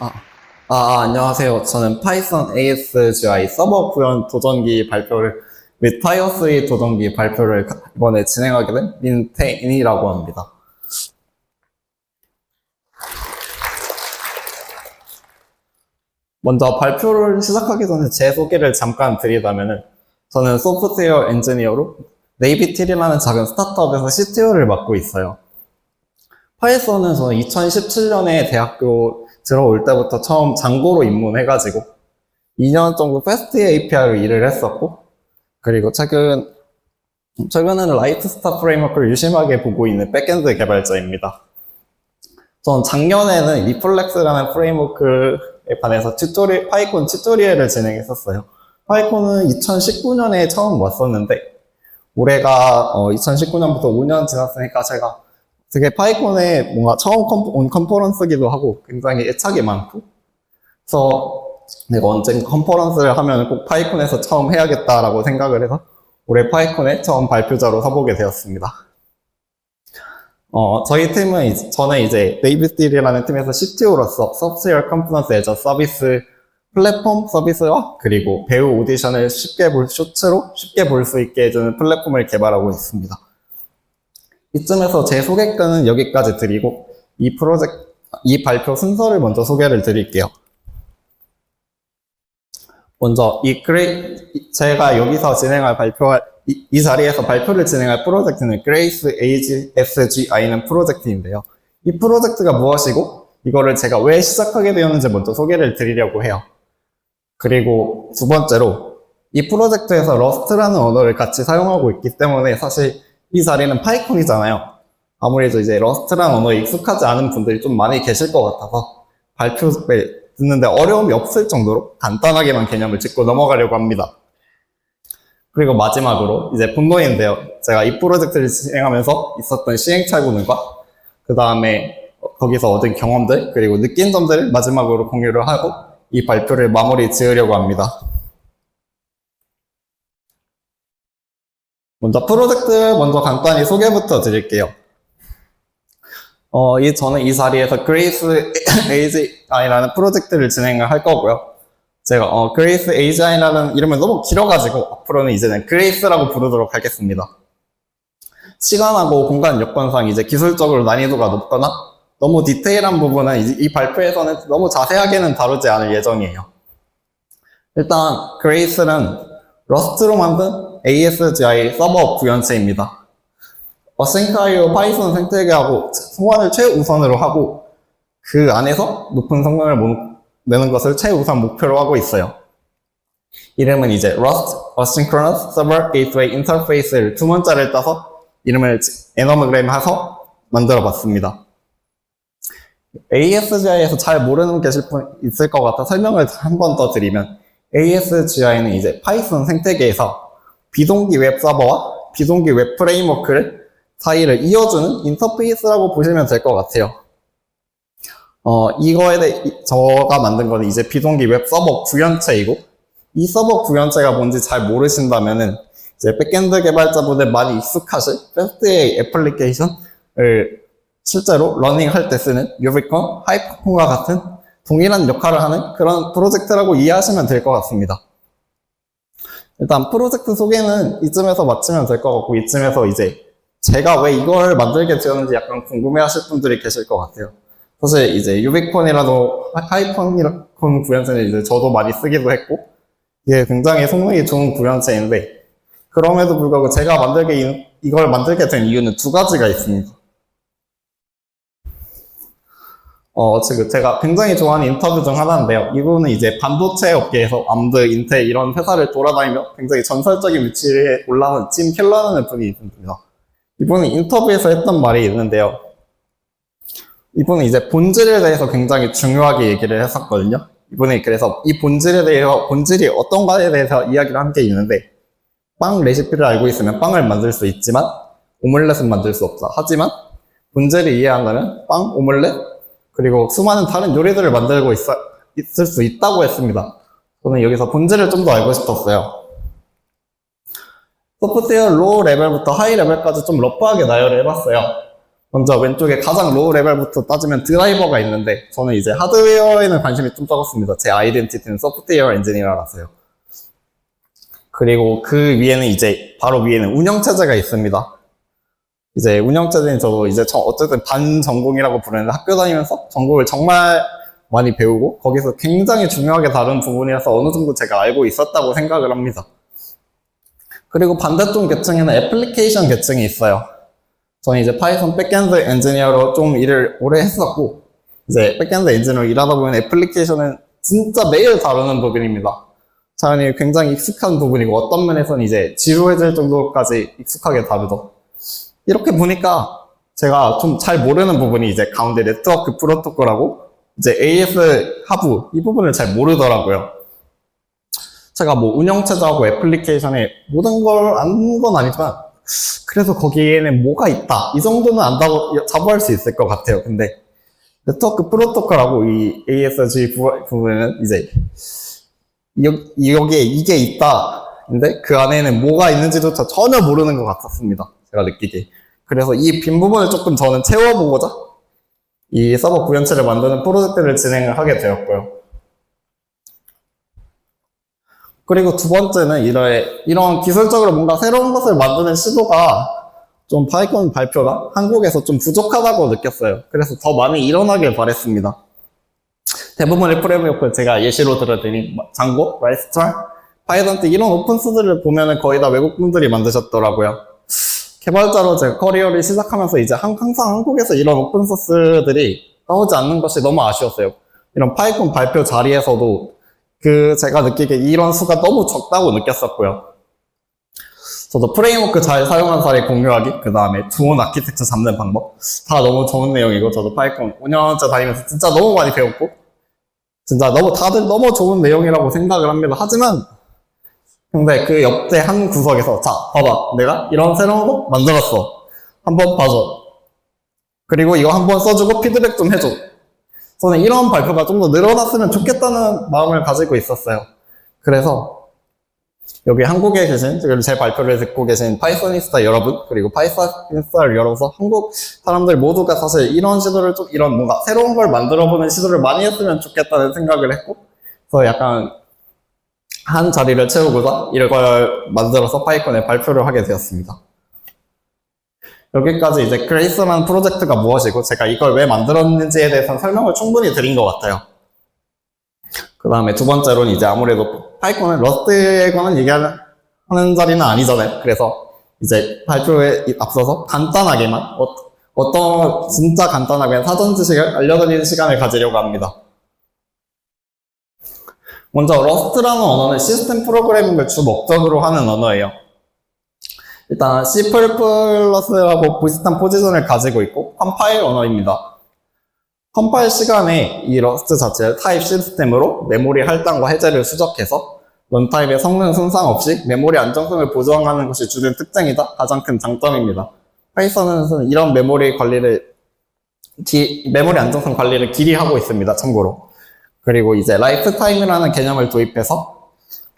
아, 아, 아, 안녕하세요. 저는 파이썬 ASGI 서버 구현 도전기 발표를 및 타이어3 도전기 발표를 가- 이번에 진행하게 된 민태인이라고 합니다. 먼저 발표를 시작하기 전에 제 소개를 잠깐 드리자면은 저는 소프트웨어 엔지니어로 네이비틸이라는 작은 스타트업에서 CTO를 맡고 있어요. 파이썬은 저는 2017년에 대학교 들어올 때부터 처음 장고로 입문해가지고 2년 정도 패스트 API로 일을 했었고 그리고 최근 최근에는 라이트스타 프레임워크를 유심하게 보고 있는 백엔드 개발자입니다. 전 작년에는 리플렉스라는 프레임워크에 관해서 튜토리얼, 파이콘 튜토리얼을 진행했었어요. 파이콘은 2019년에 처음 왔었는데 올해가 2019년부터 5년 지났으니까 제가 되게 파이콘에 뭔가 처음 컴- 온 컨퍼런스기도 하고 굉장히 애착이 많고 그래서 내가 언젠가 컨퍼런스를 하면 꼭 파이콘에서 처음 해야겠다라고 생각을 해서 올해 파이콘에 처음 발표자로 서보게 되었습니다. 어, 저희 팀은 이제- 저는 이제 네이비스틸이라는 팀에서 CTO로서 소프트웨어 컴포넌스 애저 서비스 플랫폼 서비스와 그리고 배우 오디션을 쉽게 볼 쇼츠로 쉽게 볼 수 있게 해주는 플랫폼을 개발하고 있습니다. 이쯤에서 제 소개권은 여기까지 드리고 이 프로젝트 이 발표 순서를 먼저 소개를 드릴게요. 먼저 이 그레이 제가 여기서 진행할 발표할 이, 이 자리에서 발표를 진행할 프로젝트는 그레이스 에이지 SGI는 프로젝트인데요. 이 프로젝트가 무엇이고 이거를 제가 왜 시작하게 되었는지 먼저 소개를 드리려고 해요. 그리고 두 번째로 이 프로젝트에서 러스트라는 언어를 같이 사용하고 있기 때문에 사실 이 자리는 파이콘이잖아요. 아무래도 이제 러스트라는 언어에 익숙하지 않은 분들이 좀 많이 계실 것 같아서 발표를 듣는데 어려움이 없을 정도로 간단하게만 개념을 짚고 넘어가려고 합니다. 그리고 마지막으로 이제 본론인데요. 제가 이 프로젝트를 진행하면서 있었던 시행착오들과 그 다음에 거기서 얻은 경험들 그리고 느낀 점들을 마지막으로 공유를 하고 이 발표를 마무리 지으려고 합니다. 먼저 프로젝트 먼저 간단히 소개부터 드릴게요. 어, 이 저는 이 자리에서 그레이스 AGI라는 프로젝트를 진행을 할 거고요. 제가 어, 그레이스 AGI라는 이름은 너무 길어가지고 앞으로는 이제는 그레이스라고 부르도록 하겠습니다. 시간하고 공간 여건상 이제 기술적으로 난이도가 높거나 너무 디테일한 부분은 이, 이 발표에서는 너무 자세하게는 다루지 않을 예정이에요. 일단 그레이스는 러스트로 만든 ASGI 서버 구현체입니다. 어싱카이오 파이썬 생태계하고 소환을 최우선으로 하고 그 안에서 높은 성능을 못 내는 것을 최우선 목표로 하고 있어요. 이름은 이제 Rust Asynchronous Server Gateway Interface를 두 문자를 따서 이름을 에너그램 해서 만들어 봤습니다. ASGI에서 잘 모르는 분 있을 것 같아 설명을 한 번 더 드리면 ASGI는 이제 파이썬 생태계에서 비동기 웹 서버와 비동기 웹 프레임워크를 사이를 이어주는 인터페이스라고 보시면 될 것 같아요. 어, 이거에 대해 이- 저가 만든 거는 이제 비동기 웹 서버 구현체이고 이 서버 구현체가 뭔지 잘 모르신다면은 이제 백엔드 개발자분들 많이 익숙하실 패스트의 애플리케이션을 실제로 러닝할 때 쓰는 유비콘, 하이퍼콘과 같은 동일한 역할을 하는 그런 프로젝트라고 이해하시면 될 것 같습니다. 일단 프로젝트 소개는 이쯤에서 마치면 될 것 같고 이쯤에서 이제 제가 왜 이걸 만들게 되었는지 약간 궁금해 하실 분들이 계실 것 같아요. 사실 이제 유비콘이라도 하이콘 구현체는 이제 저도 많이 쓰기도 했고 이게 굉장히 성능이 좋은 구현체인데 그럼에도 불구하고 제가 만들게 이- 이걸 만들게 된 이유는 두 가지가 있습니다. 어, 지금 제가 굉장히 좋아하는 인터뷰 중 하나인데요. 이분은 이제 반도체 업계에서 암드, 인텔 이런 회사를 돌아다니며 굉장히 전설적인 위치에 올라온 찜 켈러라는 분이 있습니다. 이분은 인터뷰에서 했던 말이 있는데요. 이분은 이제 본질에 대해서 굉장히 중요하게 얘기를 했었거든요. 이분이 그래서 이 본질에 대해서, 본질이 어떤가에 대해서 이야기를 한 게 있는데, 빵 레시피를 알고 있으면 빵을 만들 수 있지만, 오믈렛은 만들 수 없다. 하지만, 본질을 이해한다면 빵, 오믈렛, 그리고 수많은 다른 요리들을 만들고 있, 있을 수 있다고 했습니다. 저는 여기서 본질을 좀 더 알고 싶었어요. 소프트웨어 로우 레벨부터 하이 레벨까지 좀 러프하게 나열을 해봤어요. 먼저 왼쪽에 가장 로우 레벨부터 따지면 드라이버가 있는데 저는 이제 하드웨어에는 관심이 좀 적었습니다. 제 아이덴티티는 소프트웨어 엔지니어라서요. 그리고 그 위에는 이제 바로 위에는 운영체제가 있습니다. 이제 운영체제는 저도 이제 저 어쨌든 반 전공이라고 부르는데 학교 다니면서 전공을 정말 많이 배우고 거기서 굉장히 중요하게 다른 부분이라서 어느 정도 제가 알고 있었다고 생각을 합니다. 그리고 반대쪽 계층에는 애플리케이션 계층이 있어요. 저는 이제 파이썬 백엔드 엔지니어로 좀 일을 오래 했었고 이제 백엔드 엔지니어로 일하다 보면 애플리케이션은 진짜 매일 다루는 부분입니다. 자연히 굉장히 익숙한 부분이고 어떤 면에서는 이제 지루해질 정도까지 익숙하게 다루죠. 이렇게 보니까 제가 좀 잘 모르는 부분이 이제 가운데 네트워크 프로토콜하고 이제 AS 하부 이 부분을 잘 모르더라고요. 제가 뭐 운영체제하고 애플리케이션에 모든 걸 아는 건 아니지만 그래서 거기에는 뭐가 있다 이 정도는 안다고 자부할 수 있을 것 같아요. 근데 네트워크 프로토콜하고 이 ASG 부- 부분은 이제 여, 여기에 이게 있다. 근데 그 안에는 뭐가 있는지조차 전혀 모르는 것 같았습니다. 제가 느끼기. 그래서 이 빈 부분을 조금 저는 채워보고자 이 서버 구현체를 만드는 프로젝트를 진행을 하게 되었고요. 그리고 두 번째는 이런, 이런 기술적으로 뭔가 새로운 것을 만드는 시도가 좀 파이콘 발표가 한국에서 좀 부족하다고 느꼈어요. 그래서 더 많이 일어나길 바랬습니다. 대부분의 프레임워크 제가 예시로 들어드린 장고, 라이스트랄, 파이던트 이런 오픈소스를 보면은 거의 다 외국 분들이 만드셨더라고요. 개발자로 제 커리어를 시작하면서 이제 한- 항상 한국에서 이런 오픈 소스들이 나오지 않는 것이 너무 아쉬웠어요. 이런 파이콘 발표 자리에서도 그 제가 느끼기에 이런 수가 너무 적다고 느꼈었고요. 저도 프레임워크 잘 사용한 사례 공유하기, 그 다음에 좋은 아키텍처 잡는 방법 다 너무 좋은 내용이고 저도 파이콘 5년째 다니면서 진짜 너무 많이 배웠고 진짜 너무 다들 너무 좋은 내용이라고 생각을 합니다. 하지만 근데 그 옆에 한 구석에서 자 봐봐. 내가 이런 새로운 거 만들었어. 한번 봐줘. 그리고 이거 한번 써주고 피드백 좀 해줘. 저는 이런 발표가 좀 더 늘어났으면 좋겠다는 마음을 가지고 있었어요. 그래서 여기 한국에 계신 지금 제 발표를 듣고 계신 파이썬니스타 여러분 그리고 파이썬니스타를 열어서 한국 사람들 모두가 사실 이런 시도를 좀 이런 뭔가 새로운 걸 만들어보는 시도를 많이 했으면 좋겠다는 생각을 했고 그래서 약간 한 자리를 채우고자 이걸 만들어서 파이콘에 발표를 하게 되었습니다. 여기까지 이제 그레이스란 프로젝트가 무엇이고 제가 이걸 왜 만들었는지에 대해서 설명을 충분히 드린 것 같아요. 그 다음에 두 번째로는 이제 아무래도 파이콘은 러스트에 관한 얘기하는 하는 자리는 아니잖아요. 그래서 이제 발표에 앞서서 간단하게만 어, 어떤 진짜 간단하게 사전 지식을 알려드리는 시간을 가지려고 합니다. 먼저 러스트라는 언어는 시스템 프로그래밍을 주 목적으로 하는 언어예요. 일단 C++ 하고 비슷한 포지션을 가지고 있고 컴파일 언어입니다. 컴파일 시간에 이 러스트 자체를 타입 시스템으로 메모리 할당과 해제를 수적해서 런타임의 성능 손상 없이 메모리 안정성을 보장하는 것이 주된 특징이다. 가장 큰 장점입니다. 파이썬은 이런 메모리 관리를 기- 메모리 안정성 관리를 길이 하고 있습니다. 참고로. 그리고 이제 라이프 타임이라는 개념을 도입해서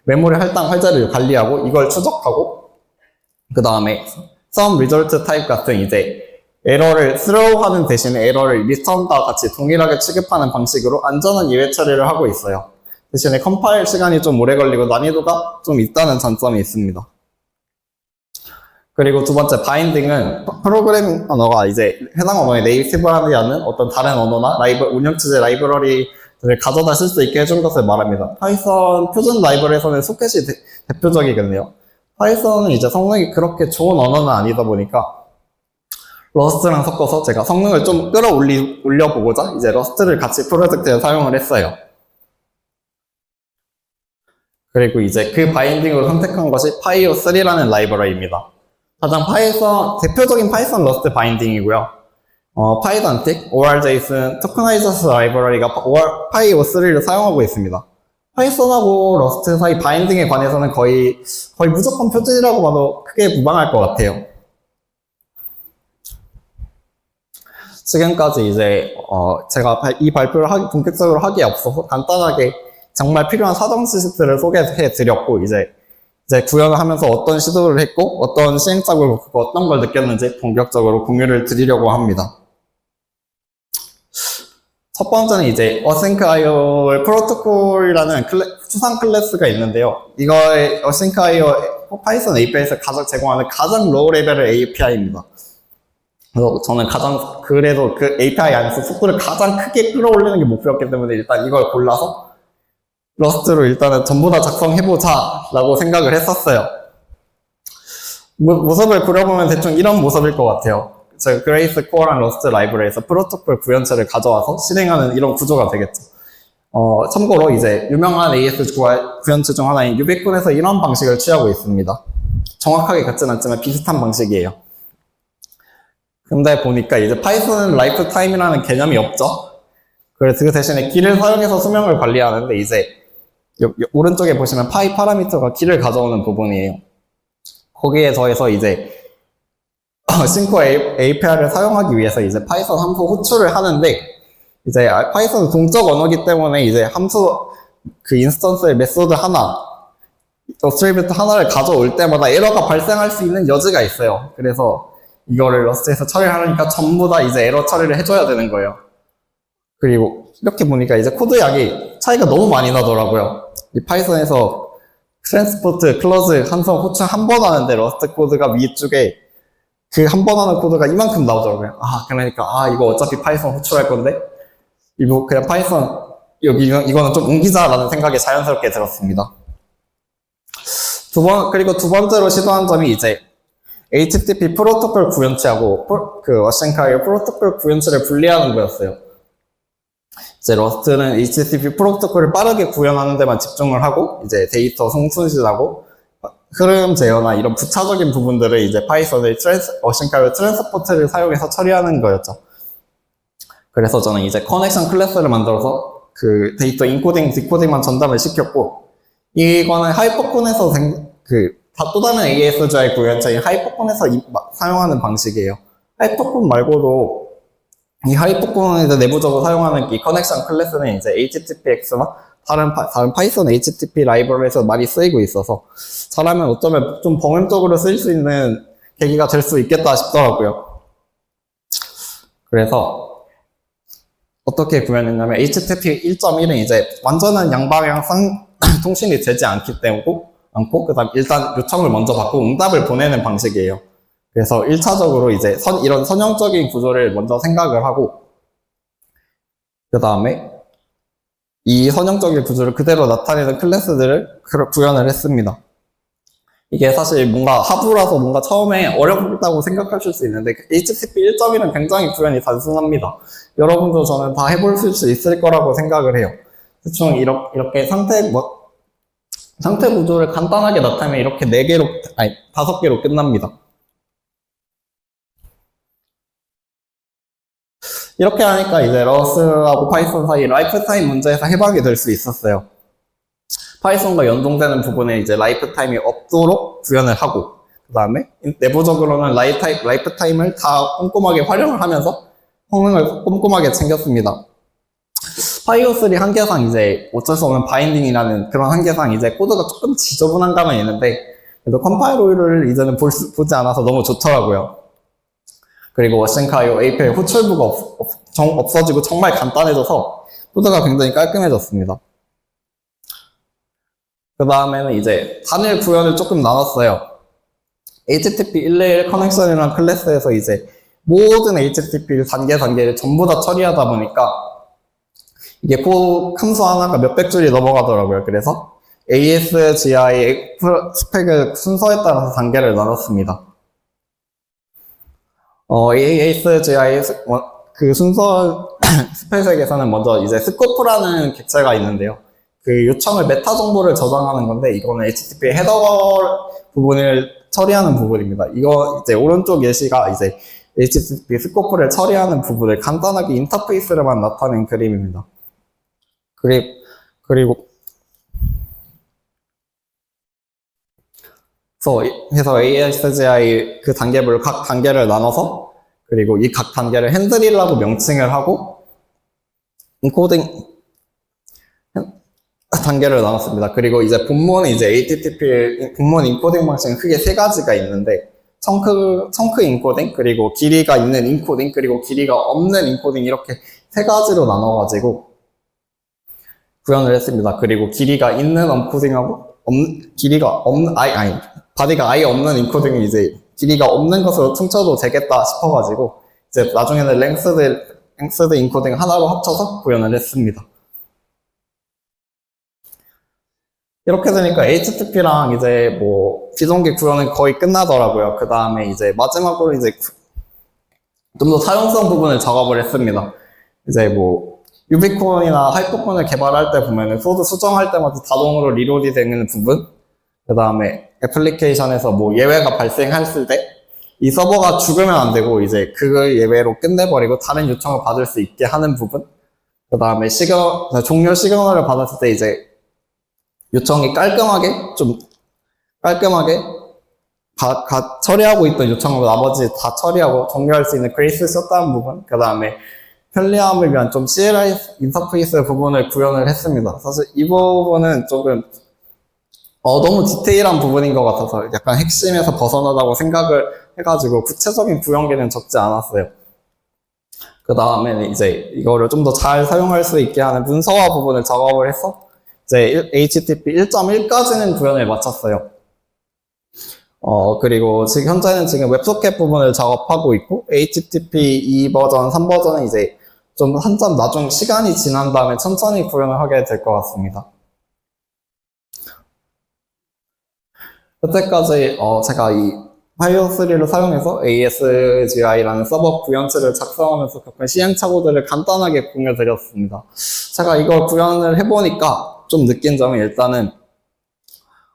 메모리 할당 해제를 관리하고 이걸 추적하고 그 다음에 some result type 같은 이제 에러를 스로우하는 대신에 에러를 리턴과 같이 동일하게 취급하는 방식으로 안전한 예외 처리를 하고 있어요. 대신에 컴파일 시간이 좀 오래 걸리고 난이도가 좀 있다는 장점이 있습니다. 그리고 두 번째 바인딩은 프로그래밍 언어가 이제 해당 언어의 네이티브하지 않는 어떤 다른 언어나 라이브 운영 체제 라이브러리를 가져다 쓸 수 있게 해준 것을 말합니다. 파이썬 표준 라이브러리에서는 소켓이 대, 대표적이겠네요. 파이썬은 이제 성능이 그렇게 좋은 언어는 아니다 보니까 러스트랑 섞어서 제가 성능을 좀 끌어올리, 올려보고자 이제 러스트를 같이 프로젝트에 사용을 했어요. 그리고 이제 그 바인딩으로 선택한 것이 파이오3라는 라이브러리입니다. 가장 파이썬, 대표적인 파이썬 러스트 바인딩이고요. 어, 파이던틱, ORJSON, 토크나이저스 라이브러리가 파이오3를 사용하고 있습니다. 파이썬하고 러스트 사이 바인딩에 관해서는 거의, 거의 무조건 표준이라고 봐도 크게 무방할 것 같아요. 지금까지 이제, 어, 제가 발- 이 발표를 하기, 본격적으로 하기에 앞서서 간단하게 정말 필요한 사정 지식들을 소개해 드렸고, 이제, 이제 구현을 하면서 어떤 시도를 했고 어떤 시행착오를 겪고 어떤 걸 느꼈는지 본격적으로 공유를 드리려고 합니다. 첫 번째는 이제 어싱크 IO 프로토콜이라는 클래, 추상 클래스가 있는데요. 이거의 어싱크 IO 파이썬 API에서 가장 제공하는 가장 로우 레벨의 API입니다. 그래서 저는 가장 그래도 그 API 안에서 속도를 가장 크게 끌어올리는 게 목표였기 때문에 일단 이걸 골라서 러스트로 일단은 전부 다 작성해보자 라고 생각을 했었어요. 모, 모습을 그려보면 대충 이런 모습일 것 같아요. 저 그레이스 코어랑 러스트 라이브러리에서 프로토콜 구현체를 가져와서 실행하는 이런 구조가 되겠죠. 어, 참고로 이제 유명한 AS 구현체 중 하나인 유비콘에서 이런 방식을 취하고 있습니다. 정확하게 같진 않지만 비슷한 방식이에요. 근데 보니까 이제 파이썬은 라이프 타임이라는 개념이 없죠. 그래서 그 대신에 길을 사용해서 수명을 관리하는데 이제 요- 요- 오른쪽에 보시면 파이 파라미터가 길을 가져오는 부분이에요. 거기에 더해서 이제 싱코 API를 사용하기 위해서 이제 파이썬 함수 호출을 하는데 이제 아, 파이썬은 동적 언어기 때문에 이제 함수 그 인스턴스의 메소드 하나 어트리뷰트 하나를 가져올 때마다 에러가 발생할 수 있는 여지가 있어요. 그래서 이거를 러스트에서 처리하려니까 전부 다 이제 에러 처리를 해줘야 되는 거예요. 그리고 이렇게 보니까 이제 코드 양이 차이가 너무 많이 나더라고요. 이 파이썬에서 트랜스포트, 클로즈, 함성, 호출 한 번 하는데 러스트 코드가 위쪽에 그 한 번 하는 코드가 이만큼 나오더라고요. 아, 그러니까, 아, 이거 어차피 파이썬 호출할 건데, 이거 그냥 파이썬, 여기, 이거- 이거는 좀 옮기자라는 생각이 자연스럽게 들었습니다. 두 번, 그리고 두 번째로 시도한 점이 이제, HTTP 프로토콜 구현체하고, 그, 워싱카이어 프로토콜 구현체를 분리하는 거였어요. 이제 러스트는 HTTP 프로토콜을 빠르게 구현하는 데만 집중을 하고, 이제 데이터 송수신하고, 흐름 제어나 이런 부차적인 부분들을 이제 파이썬의 트랜스, 어싱카이어 트랜스포트를 사용해서 처리하는 거였죠. 그래서 저는 이제 커넥션 클래스를 만들어서 그 데이터 인코딩, 디코딩만 전담을 시켰고, 이거는 하이퍼콘에서 생, 그, 다또 다른 ASGI 구현체인 하이퍼콘에서 이- 마- 사용하는 방식이에요. 하이퍼콘 말고도 이 하이퍼콘에서 내부적으로 사용하는 이 커넥션 클래스는 이제 HTTPX나 다른, 파, 다른 파이썬 HTTP 라이브러리에서 많이 쓰이고 있어서 잘하면 어쩌면 좀 범용적으로 쓰일 수 있는 계기가 될 수 있겠다 싶더라고요. 그래서 어떻게 구현했냐면 HTTP 1.1은 이제 완전한 양방향 상 통신이 되지 않기 때문에 않고 그다음 일단 요청을 먼저 받고 응답을 보내는 방식이에요. 그래서 1차적으로 이제 선, 이런 선형적인 구조를 먼저 생각을 하고 그 다음에 이 선형적인 구조를 그대로 나타내는 클래스들을 그- 구현을 했습니다. 이게 사실 뭔가 하부라서 뭔가 처음에 어렵다고 생각하실 수 있는데 HTTP 1.1은 굉장히 구현이 단순합니다. 여러분도 저는 다 해볼 수 있을 거라고 생각을 해요. 대충 이렇게, 이렇게 상태 뭐 상태 구조를 간단하게 나타내면 이렇게 네 개로 아니 다섯 개로 끝납니다. 이렇게 하니까 이제 러스하고 파이썬 사이 라이프 타임 문제에서 해방이 될 수 있었어요. 파이썬과 연동되는 부분에 이제 라이프 타임이 없도록 구현을 하고 그 다음에 내부적으로는 라이 타임, 라이프 타임을 다 꼼꼼하게 활용을 하면서 성능을 꼼꼼하게 챙겼습니다. 파이오3 한계상 이제 어쩔 수 없는 바인딩이라는 그런 한계상 이제 코드가 조금 지저분한 감은 있는데 그래도 컴파일 오일을 이제는 볼 수- 보지 않아서 너무 좋더라고요. 그리고 워싱카이오 API 호출부가 없, 없, 정- 없어지고 정말 간단해져서 코드가 굉장히 깔끔해졌습니다. 그 다음에는 이제 단일 구현을 조금 나눴어요. HTTP 1레일 커넥션이라는 클래스에서 이제 모든 HTTP 단계 단계를 전부 다 처리하다 보니까 이게 코 함수 하나가 몇백 줄이 넘어가더라고요. 그래서 ASGI 스펙을 순서에 따라서 단계를 나눴습니다. 어, ASGI 스- 어, 그 순서 스펙에서는 먼저 이제 스코프라는 객체가 있는데요. 그 요청을 메타 정보를 저장하는 건데 이거는 HTTP 헤더 부분을 처리하는 부분입니다. 이거 이제 오른쪽 예시가 이제 HTTP 스코프를 처리하는 부분을 간단하게 인터페이스로만 나타낸 그림입니다. 그리, 그리고 그래서 이- 해서 ASGI 그 단계별로 각 단계를 나눠서 그리고 이 각 단계를 핸들이라고 명칭을 하고 인코딩 단계를 나눴습니다. 그리고 이제 본문은 이제 HTTP 본문 인코딩 방식은 크게 세 가지가 있는데 청크 청크 인코딩 그리고 길이가 있는 인코딩 그리고 길이가 없는 인코딩 이렇게 세 가지로 나눠가지고 구현을 했습니다. 그리고 길이가 있는 언코딩하고 없, 길이가 없는 아이 아니 바디가 아예 없는 인코딩은 이제 길이가 없는 것으로 퉁쳐도 되겠다 싶어가지고 이제 나중에는 랭스드 랭스드 인코딩 하나로 합쳐서 구현을 했습니다. 이렇게 되니까 HTTP랑 이제 뭐 비동기 구현은 거의 끝나더라고요. 그 다음에 이제 마지막으로 이제 좀 더 사용성 부분을 작업을 했습니다. 이제 뭐 유비콘이나 하이퍼콘을 개발할 때 보면은 소드 수정할 때마다 자동으로 리로디 되는 부분, 그 다음에 애플리케이션에서 뭐 예외가 발생했을 때 이 서버가 죽으면 안 되고 이제 그걸 예외로 끝내버리고 다른 요청을 받을 수 있게 하는 부분, 그 다음에 시경 종료 시그널을 받았을 때 이제 요청이 깔끔하게 좀 깔끔하게 가, 가- 처리하고 있던 요청을 나머지 다 처리하고 종료할 수 있는 그레이스 썼다는 부분 그 다음에 편리함을 위한 좀 CLI 인터페이스 부분을 구현을 했습니다. 사실 이 부분은 조금 어, 너무 디테일한 부분인 것 같아서 약간 핵심에서 벗어나다고 생각을 해가지고 구체적인 구현기는 적지 않았어요. 그 다음에는 이제 이거를 좀 더 잘 사용할 수 있게 하는 문서화 부분을 작업을 해서 이제 HTTP 1.1까지는 구현을 마쳤어요. 어, 그리고 지금 현재는 지금 웹소켓 부분을 작업하고 있고, HTTP 2 버전, 3 버전은 이제 좀 한참 나중 시간이 지난 다음에 천천히 구현을 하게 될 것 같습니다. 여태까지 어, 제가 이 파이어 3를 사용해서 ASGI라는 서버 구현체를 작성하면서 겪은 시행착오들을 간단하게 공유드렸습니다. 제가 이걸 구현을 해보니까 좀 느낀 점이 일단은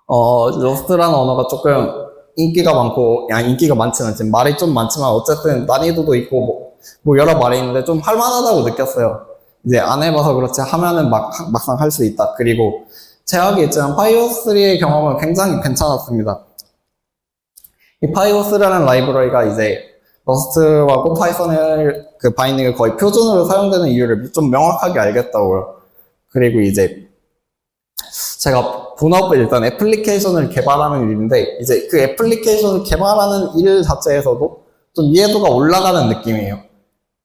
어, 러스트라는 언어가 조금 인기가 많고, 야, 인기가 많지는 않지만 말이 좀 많지만 어쨌든 난이도도 있고 뭐, 뭐 여러 말이 있는데 좀 할만하다고 느꼈어요. 이제 안 해봐서 그렇지 하면은 막, 막상 할 수 있다. 그리고 제약이 있지만 파이오3의 경험은 굉장히 괜찮았습니다. 이 파이오3라는 라이브러리가 이제 러스트하고 파이썬의 그 바이닝을 거의 표준으로 사용되는 이유를 좀 명확하게 알겠다고요. 그리고 이제 제가 본업을 일단 애플리케이션을 개발하는 일인데 이제 그 애플리케이션을 개발하는 일 자체에서도 좀 이해도가 올라가는 느낌이에요.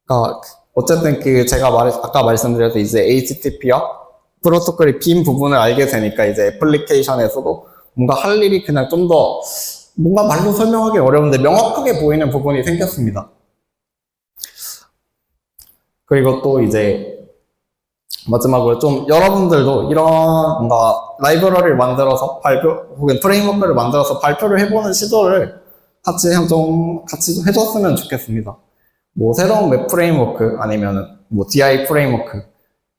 그러니까 어쨌든 그 제가 말 아까 말씀드렸듯이 이제 HTTP와 프로토콜이 빈 부분을 알게 되니까 이제 애플리케이션에서도 뭔가 할 일이 그냥 좀 더 뭔가 말로 설명하기 어려운데 명확하게 보이는 부분이 생겼습니다. 그리고 또 이제 마지막으로 좀 여러분들도 이런 뭔가 라이브러리를 만들어서 발표 혹은 프레임워크를 만들어서 발표를 해보는 시도를 같이 좀 같이 좀 해줬으면 좋겠습니다. 뭐 새로운 웹 프레임워크 아니면은 뭐 DI 프레임워크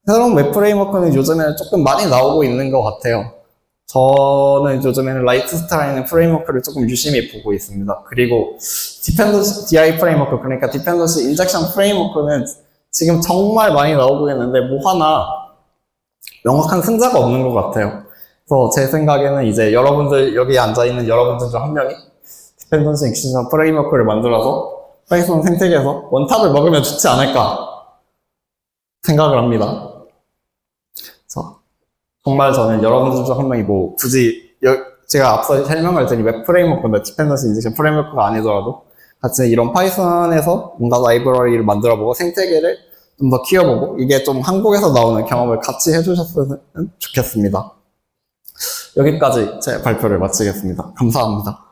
새로운 웹 프레임워크는 요즘에는 조금 많이 나오고 있는 것 같아요. 저는 요즘에는 라이트스타라는 프레임워크를 조금 유심히 보고 있습니다. 그리고 디펜던시 DI 프레임워크 그러니까 디펜던시 인젝션 프레임워크는 지금 정말 많이 나오고 있는데 뭐 하나 명확한 승자가 없는 것 같아요. 그래서 제 생각에는 이제 여러분들 여기 앉아 있는 여러분들 중 한 명이 디펜던시 익스텐션 프레임워크를 만들어서 파이썬 생태계에서 원탑을 먹으면 좋지 않을까 생각을 합니다. 정말 저는 여러분들 중 한 명이 뭐 굳이 여- 제가 앞서 설명할 테니 웹 프레임워크 나 디펜던시 인젝션 프레임워크가 아니더라도 같이 이런 파이썬에서 뭔가 라이브러리를 만들어보고 생태계를 좀 더 키워보고 이게 좀 한국에서 나오는 경험을 같이 해주셨으면 좋겠습니다. 여기까지 제 발표를 마치겠습니다. 감사합니다.